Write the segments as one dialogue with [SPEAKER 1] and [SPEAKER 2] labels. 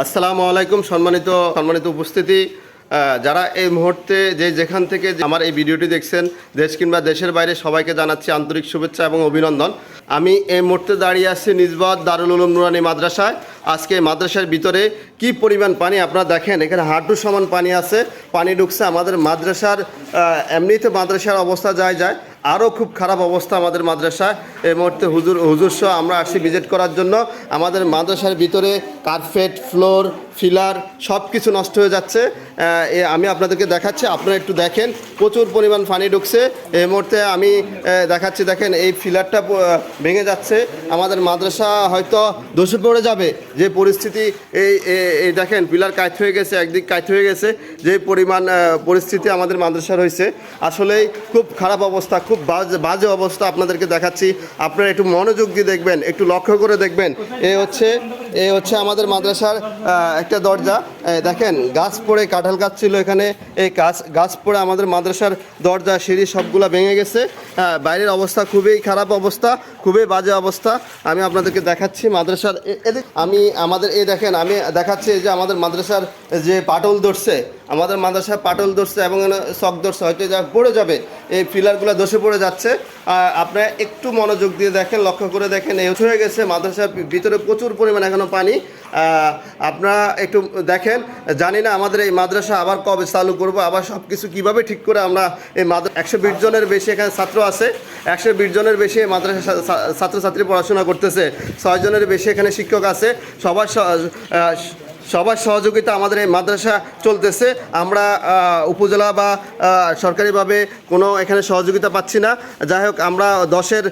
[SPEAKER 1] আসসালামু আলাইকুম সম্মানিত সম্মানিত উপস্থিতি। যারা এই মুহূর্তে যে যেখান থেকে আমার এই ভিডিওটি দেখছেন, দেশ কিংবা দেশের বাইরে সবাইকে জানাচ্ছি আন্তরিক শুভেচ্ছা এবং অভিনন্দন। আমি এই মুহূর্তে দাঁড়িয়ে আছি নিজবাদ দারুল উলুম নুরানি মাদ্রাসায়। আজকে মাদ্রাসার ভিতরে কি পরিমাণ পানি আপনারা দেখেন? এখানে হাঁটু সমান পানি আছে, পানি ঢুকছে আমাদের মাদ্রাসার এমনিতে মাদ্রাসার অবস্থা যায় যায়। আরও খুব খারাপ অবস্থা আমাদের মাদ্রাসায়। এই মুহূর্তে হুজুর হুজুর সহ আমরা আসি ভিজিট করার জন্য। আমাদের মাদ্রাসার ভিতরে কার্পেট, ফ্লোর ফিলার সব কিছু নষ্ট হয়ে যাচ্ছে। আমি আপনাদেরকে দেখাচ্ছি, আপনারা একটু দেখেন, প্রচুর পরিমাণ পানি ঢুকছে। এই মুহূর্তে আমি দেখাচ্ছি, দেখেন, এই ফিলারটা ভেঙে যাচ্ছে। আমাদের মাদ্রাসা হয়তো ধসে পড়ে যাবে। যে পরিস্থিতি, এই এই দেখেন পিলার কাইট হয়ে গেছে, একদিক কাইট হয়ে গেছে। যে পরিমাণ পরিস্থিতি আমাদের মাদ্রাসার হয়েছে। আসলেই খুব খারাপ অবস্থা, খুব বাজে বাজে অবস্থা আপনাদেরকে দেখাচ্ছি। আপনারা একটু মনোযোগ দিয়ে দেখবেন, একটু লক্ষ্য করে দেখবেন। এ হচ্ছে এ হচ্ছে আমাদের মাদ্রাসার একটা দরজা। দেখেন গাছ পড়ে কাঁঠাল গাছ ছিল এখানে। এই গাছ গাছ পড়ে আমাদের মাদ্রাসার দরজা সিঁড়ি সবগুলো ভেঙে গেছে। আহ, বাইরের অবস্থা খুবই খারাপ অবস্থা খুবই বাজে অবস্থা। আমি আপনাদেরকে দেখাচ্ছি মাদ্রাসার এদিক। আমি আমাদের এই দেখেন আমি দেখাচ্ছি যে আমাদের মাদ্রাসার যে পাটল ধরছে আমাদের মাদ্রাসায় পাটল ধরছে এবং শখ ধরছে হয়তো যা পড়ে যাবে। এই ফিলারগুলো ধসে পড়ে যাচ্ছে। আপনারা একটু মনোযোগ দিয়ে দেখেন লক্ষ্য করে দেখেন এই হয়ে গেছে মাদ্রাসার ভিতরে প্রচুর পরিমাণে এখনও পানি। আপনারা একটু দেখেন, জানি না আমাদের এই মাদ্রাসা আবার কবে চালু করব, আবার সব কিছু কীভাবে ঠিক করে আমরা এই মাদ্রাসা একশো বিশ জনের বেশি এখানে ছাত্র আছে, একশো বিশ জনের বেশি মাদ্রাসা ছাত্রছাত্রী পড়াশোনা করতেছে, ছয় জনের বেশি এখানে শিক্ষক আছে, সবার সবার সহযোগিতা আমাদের এই মাদ্রাসা চলতেছে। আমরা উপজেলা বা সরকারিভাবে কোনো এখানে সহযোগিতা পাচ্ছি না। যাই হোক, আমরা দশের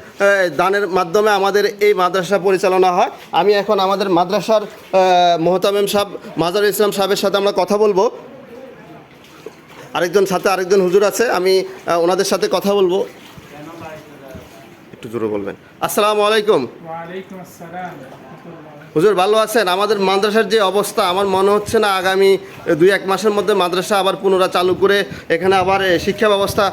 [SPEAKER 1] দানের মাধ্যমে আমাদের এই মাদ্রাসা পরিচালনা হয়। আমি এখন আমাদের মাদ্রাসার মোহতামেম সাহেব মাজার ইসলাম সাহেবের সাথে আমরা কথা বলব। আরেকজন সাথে আরেকজন হুজুর আছে, আমি ওনাদের সাথে কথা বলব। একটু জোরে বলবেন। আসসালামু আলাইকুম। হুজুর ভালো আছেন? আমাদের মাদ্রাসার যে অবস্থা আমার মনে হচ্ছে না আগামী দুই এক মাসের মধ্যে মাদ্রাসা আবার পুনরায় চালু করে এখানে আবার শিক্ষা ব্যবস্থা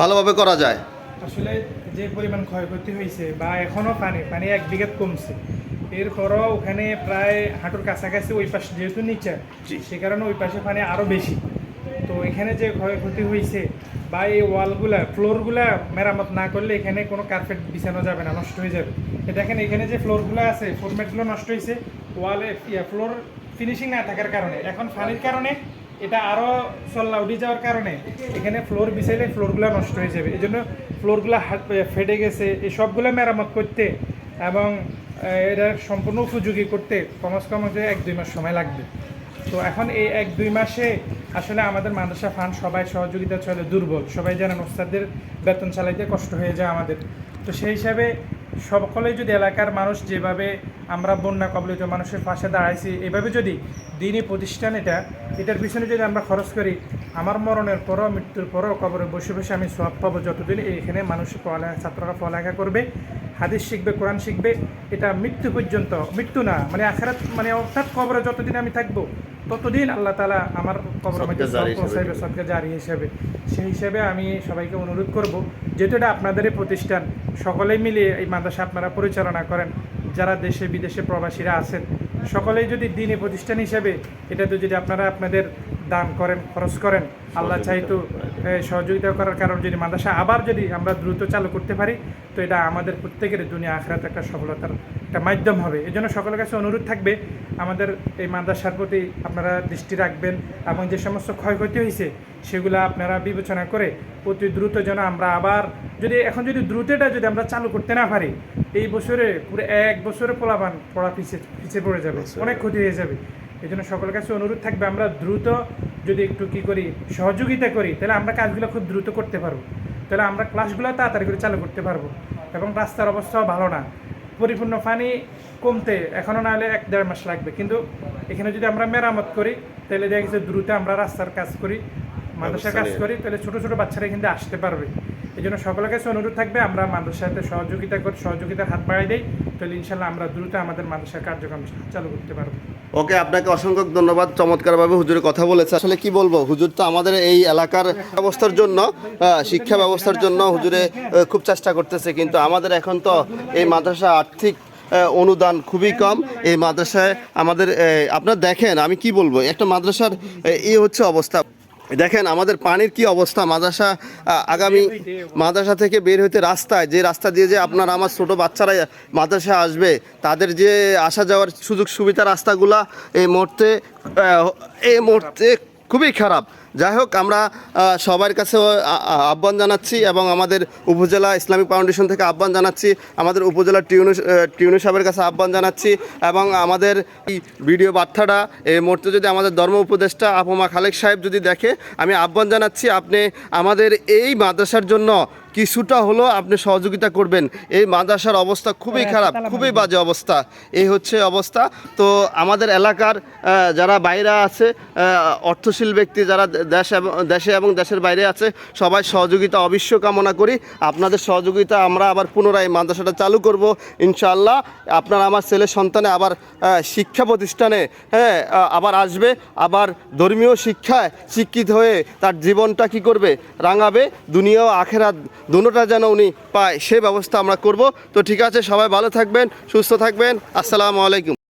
[SPEAKER 1] ভালোভাবে করা যায়।
[SPEAKER 2] আসলে যে পরিমাণ ক্ষয়ক্ষতি হয়েছে বা এখনও পানি পানি এক বিঘাত কমছে এরপরও ওখানে প্রায় হাঁটুর কাছাকাছি ওই পাশে যেহেতু নিচে সে কারণে ওই পাশে পানি আরও বেশি। তো এখানে যে ক্ষয়ক্ষতি হয়েছে বা এই ওয়ালগুলা ফ্লোরগুলা মেরামত না করলে এখানে কোনো কার্পেট বিছানো যাবে না, নষ্ট হয়ে যাবে। দেখেন, এখানে যে ফ্লোরগুলো আছে ফোরম্যাটগুলো নষ্ট হয়েছে ওয়ালে ফ্লোর ফিনিশিং না থাকার কারণে। এখন পানির কারণে এটা আরও চল্লা উঠে যাওয়ার কারণে এখানে ফ্লোর বিছাইলে ফ্লোরগুলো নষ্ট হয়ে যাবে। এই জন্য ফ্লোরগুলো ফেটে গেছে। এই সবগুলো মেরামত করতে এবং এটা সম্পূর্ণ উপযোগী করতে কমস কম হচ্ছে এক দুই মাস সময় লাগবে। তো এখন এই এক দুই মাসে আসলে আমাদের মাদ্রাসা ফান্ড সবাই সহযোগিতা চলে, দুর্বল। সবাই জানেন ওস্তাদদের বেতন চালাইতে কষ্ট হয়ে যায় আমাদের। তো সেই হিসাবে সকলেই যদি এলাকার মানুষ যেভাবে আমরা বন্যা কবলিত মানুষের পাশে দাঁড়াইছি, এভাবে যদি দিনই প্রতিষ্ঠান এটা, এটার পিছনে যদি আমরা খরচ করি, আমার মরণের পরও, মৃত্যুর পরও কবরে বসে বসে আমি সব পাবো যতদিন এইখানে মানুষ পড়ালেখা ছাত্ররা পড়ালেখা করবে। হাদিস শিখবে কোরআন শিখবে এটা মৃত্যু পর্যন্ত মৃত্যু না মানে আখেরাত মানে অর্থাৎ কবরে যতদিন আমি থাকব ততদিন আল্লাহ তালা আমার কবর মধ্যে
[SPEAKER 1] সদকা জারি
[SPEAKER 2] পৌঁছাইবে
[SPEAKER 1] হিসেবে।
[SPEAKER 2] সদকা জারি হিসেবে সেই হিসাবে আমি সবাইকে অনুরোধ করব যেহেতু এটা আপনাদেরই প্রতিষ্ঠান সকলেই মিলে এই মাদ্রাসা আপনারা পরিচালনা করেন যারা দেশে বিদেশে প্রবাসীরা আছেন সকলেই যদি দিনী প্রতিষ্ঠান হিসেবে এটাতে যদি আপনারা আপনাদের দান করেন খরচ করেন আল্লাহ চাইতো সহযোগিতা করার কারণ যদি মাদ্রাসা আবার যদি আমরা দ্রুত চালু করতে পারি তো এটা আমাদের প্রত্যেকের দুনিয়া আখরাত একটা সফলতার একটা মাধ্যম হবে। এই জন্য সকলের কাছে অনুরোধ থাকবে আমাদের এই মাদ্রাসার প্রতি আপনারা দৃষ্টি রাখবেন এবং যে সমস্ত ক্ষয়ক্ষতি হয়েছে সেগুলো আপনারা বিবেচনা করে অতি দ্রুত যেন আমরা আবার যদি এখন যদি দ্রুতটা যদি আমরা চালু করতে না পারি এই বছরে পুরো এক বছরে পোলাপান পড়া পিছিয়ে পিছিয়ে পড়ে যাবে অনেক ক্ষতি হয়ে যাবে। এই জন্য সকলের কাছে অনুরোধ থাকবে আমরা দ্রুত যদি একটু কি করি সহযোগিতা করি তাহলে আমরা কাজগুলো খুব দ্রুত করতে পারব। তাহলে আমরা ক্লাসগুলো তাড়াতাড়ি করে চালু করতে পারব এবং রাস্তার অবস্থাও ভালো না। পরিপূর্ণ পানি কমতে এখনও না হলে এক দেড় মাস লাগবে কিন্তু এখানে যদি আমরা মেরামত করি তাহলে দেখা গেছে দ্রুত আমরা রাস্তার কাজ করি মাদ্রাসার কাজ করি তাহলে ছোটো ছোটো বাচ্চারা কিন্তু আসতে পারবে। এই জন্য সকলের কাছে অনুরোধ থাকবে আমরা মাদ্রাসার সাথে সহযোগিতা করি সহযোগিতার হাত বাড়াই দিই তাহলে ইনশাল্লাহ আমরা দ্রুত আমাদের মাদ্রাসার কার্যক্রম চালু করতে পারব।
[SPEAKER 1] ওকে, আপনাকে অসংখ্য ধন্যবাদ, চমৎকারভাবে হুজুরে কথা বলেছে আসলে কি বলব, হুজুর তো আমাদের এই এলাকার ব্যবস্থার জন্য শিক্ষা ব্যবস্থার জন্য হুজুরে খুব চেষ্টা করতেছে, কিন্তু আমাদের এখন তো এই মাদ্রাসা আর্থিক অনুদান খুবই কম। এই মাদ্রাসায় আমাদের আপনার দেখেন, আমি কি বলব, একটা মাদ্রাসার এই হচ্ছে অবস্থা। দেখেন আমাদের পানির কি অবস্থা? মাদ্রাসা আগামী মাদ্রাসা থেকে বের হইতে রাস্তায়, যে রাস্তা দিয়ে যে আপনার আমার ছোট বাচ্চারা মাদ্রাসা আসবে, তাদের যে আসা যাওয়ার সুযোগ সুবিধা রাস্তাগুলা এই মুহূর্তে এই মুহূর্তে খুবই খারাপ। যাই হোক আমরা সবার কাছে আ- আ- আহ্বান জানাচ্ছি এবং আমাদের উপজেলা ইসলামিক ফাউন্ডেশন থেকে আহ্বান জানাচ্ছি আমাদের উপজেলা টিউনু টিউনু সাহেবের কাছে আহ্বান জানাচ্ছি এবং আমাদের এই ভিডিও বার্তাটা এই মুহূর্তে যদি আমাদের ধর্ম উপদেষ্টা আপুমা খালেক সাহেব যদি দেখে আমি আহ্বান জানাচ্ছি আপনি আমাদের এই মাদ্রাসার জন্য কিছুটা হলো আপনি সহযোগিতা করবেন। এই মাদ্রাসার অবস্থা খুবই খারাপ খুবই বাজে অবস্থা এই হচ্ছে অবস্থা। তো আমাদের এলাকার যারা বাইরে আছে অর্থশীল ব্যক্তি যারা দেশ এবং দেশে এবং দেশের বাইরে আছে, সবাই সহযোগিতা অবশ্য কামনা করি। আপনাদের সহযোগিতা আমরা আবার পুনরায় মাদ্রাসাটা চালু করব, ইনশাআল্লাহ। আপনারা আমার ছেলে সন্তানে আবার শিক্ষা প্রতিষ্ঠানে হ্যাঁ আবার আসবে, আবার ধর্মীয় শিক্ষায় শিক্ষিত হয়ে তার জীবনটা কি করবে, রাঙাবে, দুনিয়া ও আখেরাত দুটোটা যেন উনি পায়, সে ব্যবস্থা আমরা করব। তো ঠিক আছে, সবাই ভালো থাকবেন, সুস্থ থাকবেন, আসসালামু আলাইকুম।